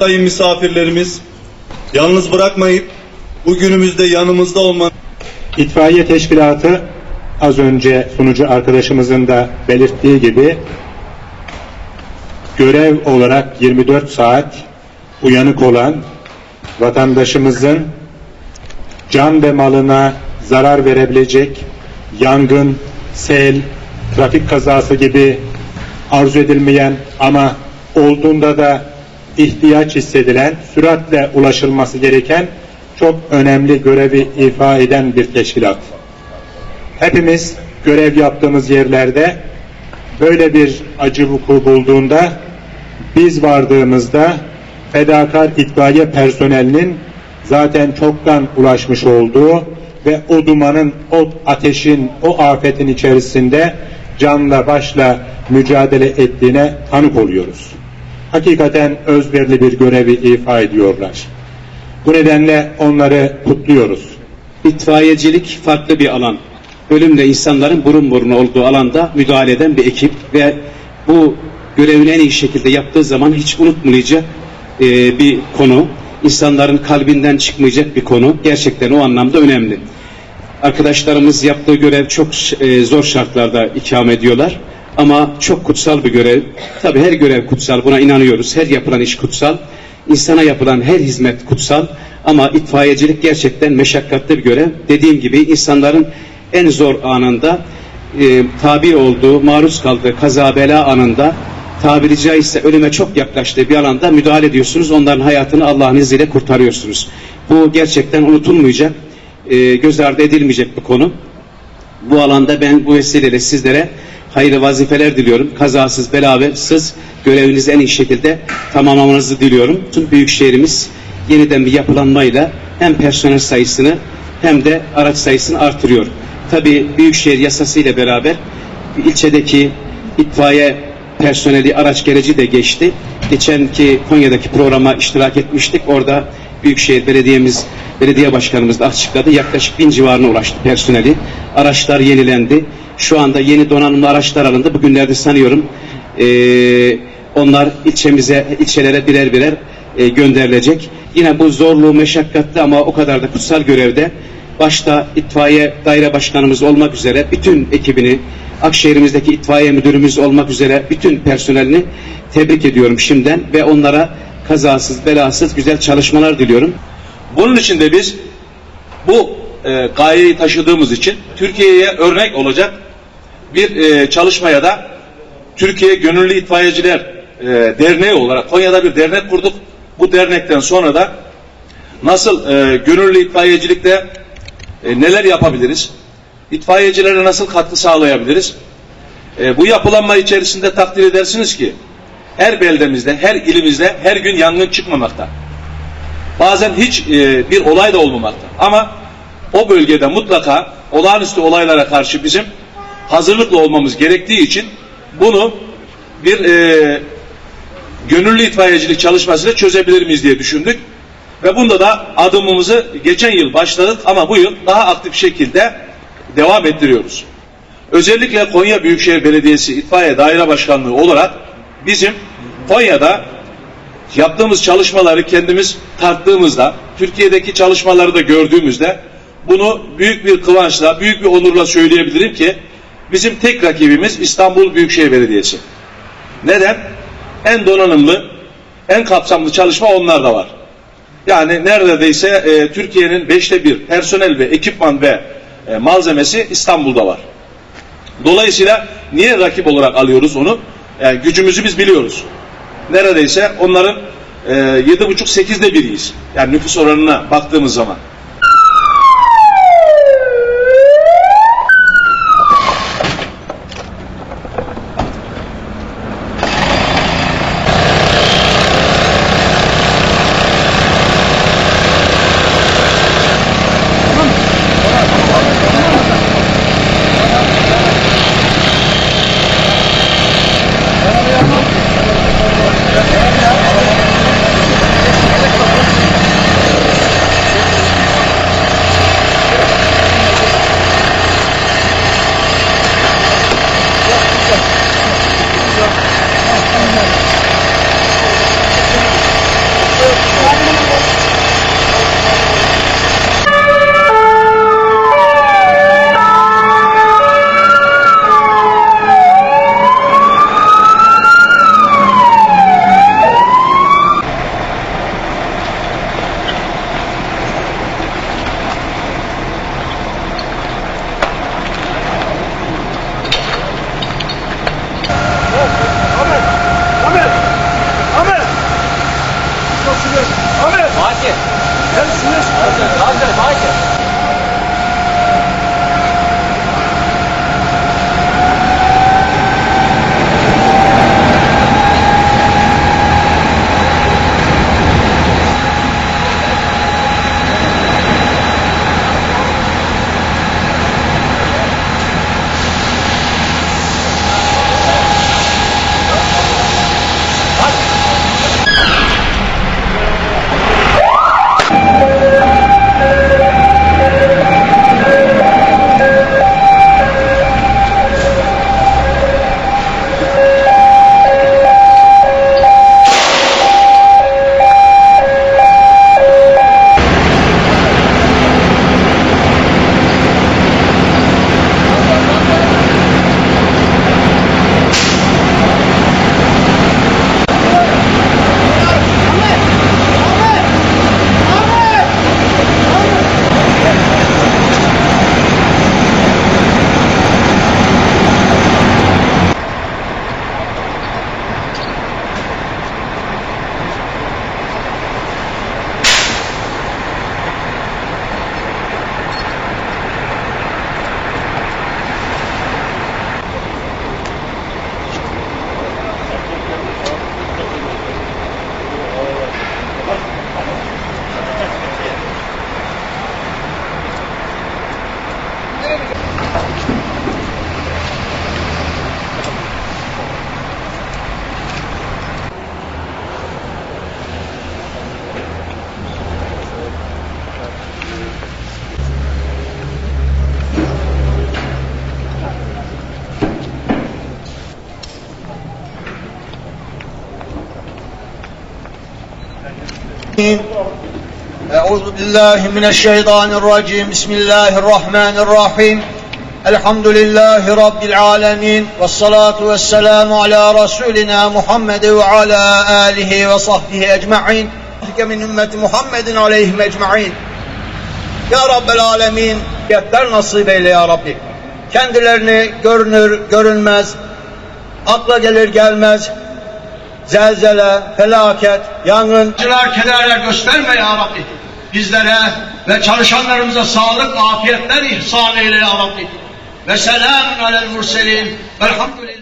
Sayın misafirlerimiz, yalnız bırakmayıp bugünümüzde yanımızda olmanın İtfaiye teşkilatı az önce sunucu arkadaşımızın da belirttiği gibi görev olarak 24 saat uyanık olan vatandaşımızın can ve malına zarar verebilecek yangın, sel, trafik kazası gibi arzu edilmeyen ama olduğunda da ihtiyaç hissedilen, süratle ulaşılması gereken çok önemli görevi ifa eden bir teşkilat. Hepimiz görev yaptığımız yerlerde böyle bir acı vuku bulduğunda biz vardığımızda fedakar itfaiye personelinin zaten çoktan ulaşmış olduğu ve o dumanın, o ateşin, o afetin içerisinde canla başla mücadele ettiğine tanık oluyoruz. Hakikaten özverili bir görevi ifa ediyorlar. Bu nedenle onları kutluyoruz. İtfaiyecilik farklı bir alan. Ölümle insanların burun buruna olduğu alanda müdahale eden bir ekip ve bu görevini en iyi şekilde yaptığı zaman hiç unutmayacak e, bir konu. İnsanların kalbinden çıkmayacak bir konu. Gerçekten o anlamda önemli. Arkadaşlarımız yaptığı görev çok e, zor şartlarda ikame ediyorlar. Ama çok kutsal bir görev. Tabi her görev kutsal, buna inanıyoruz. Her yapılan iş kutsal. İnsana yapılan her hizmet kutsal. Ama itfaiyecilik gerçekten meşakkatli bir görev. Dediğim gibi insanların en zor anında e, tabi olduğu, maruz kaldığı kaza bela anında tabiri caizse ölüme çok yaklaştığı bir alanda müdahale ediyorsunuz. Onların hayatını Allah'ın izniyle kurtarıyorsunuz. Bu gerçekten unutulmayacak, e, göz ardı edilmeyecek bir konu. Bu alanda ben bu vesileyle sizlere hayırlı vazifeler diliyorum. Kazasız, belasız görevinizi en iyi şekilde tamamlamanızı diliyorum. Tüm büyük şehrimiz yeniden bir yapılanmayla hem personel sayısını hem de araç sayısını artırıyor. Tabii Büyükşehir yasası ile beraber ilçedeki itfaiye personeli araç gereci de geçti. Geçenki Konya'daki programa iştirak etmiştik. Orada Büyükşehir Belediyemiz, belediye başkanımız da açıkladı. Yaklaşık bin civarına ulaştı personeli. Araçlar yenilendi. Şu anda yeni donanımlı araçlar alındı. Bugünlerde sanıyorum eee, onlar ilçemize, ilçelere birer birer e, gönderilecek. Yine bu zorlu, meşakkatli ama o kadar da kutsal görevde başta itfaiye daire başkanımız olmak üzere bütün ekibini, Akşehir'imizdeki itfaiye müdürümüz olmak üzere bütün personelini tebrik ediyorum şimdiden ve onlara kazasız, belasız güzel çalışmalar diliyorum. Bunun için de biz bu e, gayeyi taşıdığımız için Türkiye'ye örnek olacak bir e, çalışmaya da Türkiye Gönüllü İtfaiyeciler e, Derneği olarak Konya'da bir dernek kurduk. Bu dernekten sonra da nasıl e, gönüllü itfaiyecilikte e, neler yapabiliriz? İtfaiyecilere nasıl katkı sağlayabiliriz? E, bu yapılanma içerisinde takdir edersiniz ki her beldemizde, her ilimizde her gün yangın çıkmamakta. Bazen hiç e, bir olay da olmamakta. Ama o bölgede mutlaka olağanüstü olaylara karşı bizim hazırlıklı olmamız gerektiği için bunu bir e, gönüllü itfaiyecilik çalışmasıyla çözebilir miyiz diye düşündük. Ve bunda da adımımızı geçen yıl başladık ama bu yıl daha aktif şekilde devam ettiriyoruz. Özellikle Konya Büyükşehir Belediyesi İtfaiye Daire Başkanlığı olarak bizim Konya'da yaptığımız çalışmaları kendimiz tarttığımızda, Türkiye'deki çalışmaları da gördüğümüzde bunu büyük bir kıvançla, büyük bir onurla söyleyebilirim ki bizim tek rakibimiz İstanbul Büyükşehir Belediyesi. Neden? En donanımlı, en kapsamlı çalışma onlarda var. Yani neredeyse e, Türkiye'nin beşte bir personel ve ekipman ve e, malzemesi İstanbul'da var. Dolayısıyla niye rakip olarak alıyoruz onu? Yani gücümüzü biz biliyoruz. Neredeyse onların e, yedi buçuk sekizde biriyiz. Yani nüfus oranına baktığımız zaman. أعوذ بالله من الشيطان الرجيم بسم الله الرحمن الرحيم الحمد لله رب العالمين والصلاة والسلام على رسولنا محمد وعلى آله وصحبه أجمعين من ümmeti Muhammedin aleyhim ecmain. Ya Rabbel Alemin, yeter nasip eyle ya Rabbi. Kendilerini görünür, görünmez, akla gelir gelmez, zelzele, felaket, yangın, acılar, kederler gösterme ya Rabbi. Bizlere ve çalışanlarımıza sağlık, afiyetler ihsan eyle ya Rabbi. Ve selamun alel murselin. Velhamdülillah.